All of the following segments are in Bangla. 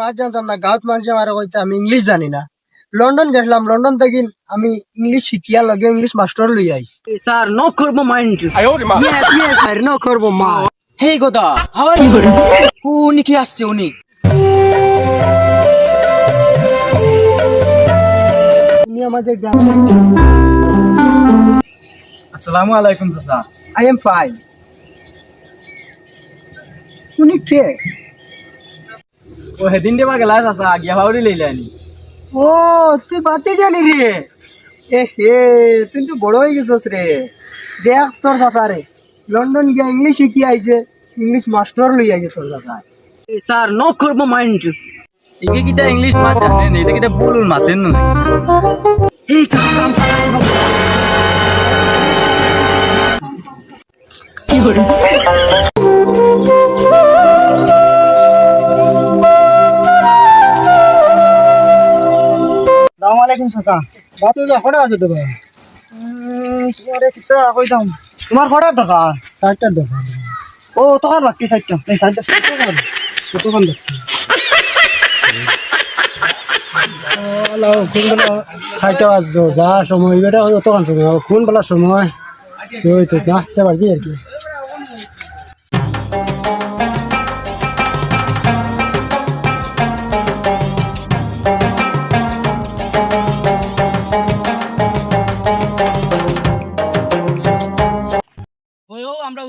মাছ জানতাম না গাঁত মানুষ আমার কইতে আমি ইংলিশ জানি না। লন্ডন গেছিলাম লন্ডন থেকে আমি ইংলিশ শিখিয়া লগে ইংলিশ মাস্টার লই আইছি স্যার নো করব mind yes yes sir no করব মা। হে গোদা হাওয়ার উনি কি আসছে উনি? তুমি আমাদের গ্রামে আসসালামু আলাইকুম চাচা। আই এম ফাইন তুমি কে? ও হেদিন দেবা গেলা চাচা গিয়া ভাউরি লইলানি ও তুই বাতে জানি রে? এ হে তুই তো বড় হয়ে গেছিস রে। দেখ তোর চাচা রে। লন্ডন গিয়া ইংলিশ শিখি আইছে ইংলিশ মাস্টার লই আইছে তোর চাচা। স্যার নো করব মাইন্ড ইকে কিটা ইংলিশ মাত জানে নি এটা কিটা বুলুল মাতেন না? এই কাম সালাম আলাইকুম চাচা। বাতো যা ফটা আছে তো তোমার কিতা তোমার দরকার? ও তোকার বাকি এই কতক্ষণ দেখছি বাজতো যা সময় এটা অতক্ষণ সময়। সময়? ওই তো নাচতে পারছি আর কি? আমরা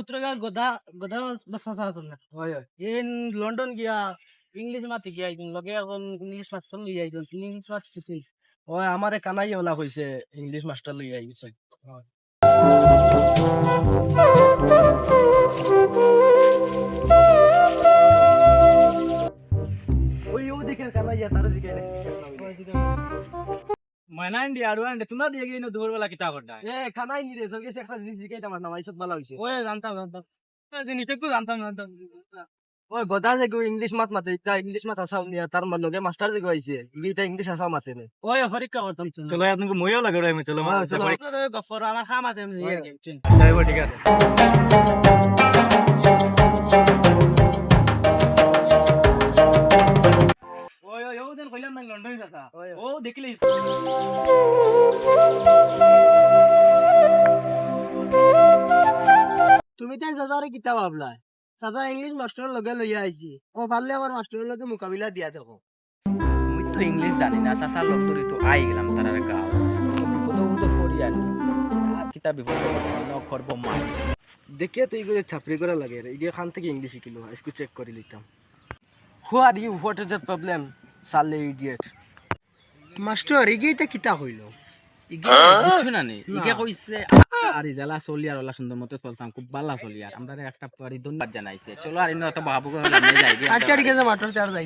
আছে না। হয় হয়। ইন লন্ডন গিয়া ইংলিশ মাতি গিয়া ইন লগে এখন ইংলিশ মাস্টার লই আইছেন ইংলিশ শিখিল ওই আমারে কানাই ওলা কইছে ইংলিশ মাস্টার লই আইছে ওই ও দেখে কানাইয়া তার দিকে মাইনা ইন্ডিয়া আর আন্ডে তোমরা দিয়ে গিয়ে দুপুরবেলা কিতা করডা এ খানাই নি রে সঙ্গে একটা জিনিস শিখাই আমার নাম আইসত ভালো হইছে ওই জানতাম জানতাম। জিনিস একটু জানতাম জানতাম। ওই গদা যে ইংলিশ মাত মাতে ইটা ইংলিশ মাত আসাও নিয়া তার মান লগে মাস্টার যে কইছে ইটা ইংলিশ আসাও মাতে নে? ওই পরীক্ষা করতাম চলো মইও লাগে রে আমি চলো চলো। গফর আমার খাম আমি ঠিক আছে। ও দেখলি তুমি তাই দাদারে কিতা ভাবলা দাদা ইংলিশ মাস্টার লগে লইয়া আইছি ও পারলে আমার মাস্টারের লগে মোকাবিলা দিয়া দেখো মুই তো ইংলিশ জানি না চাচার লগ ধরি তো আই গেলাম তার গাঁও বিপদ বিপদ পড়ি আনি আর কিতা বিপদ ন করব মাই দেখিয়ে তুই করে ছাপড়ি করে লাগে রে ইগে খান থেকে ইংলিশ শিখিলো আজকে চেক করে লিতাম who are you what is the problem সালে ইডিয়েট মাস্টার ইগেইটা কিতা হইল ইগে কিছু না নে? ইগে কইছে আর জেলা চলি আর ওলা সুন্দর মতো চলতাম খুব ভালো চলি আর। আমরা একটা পরি জানাইছে। চলো আর ইনো তো বাবু যাই আচ্ছা ঠিক আছে চার যাই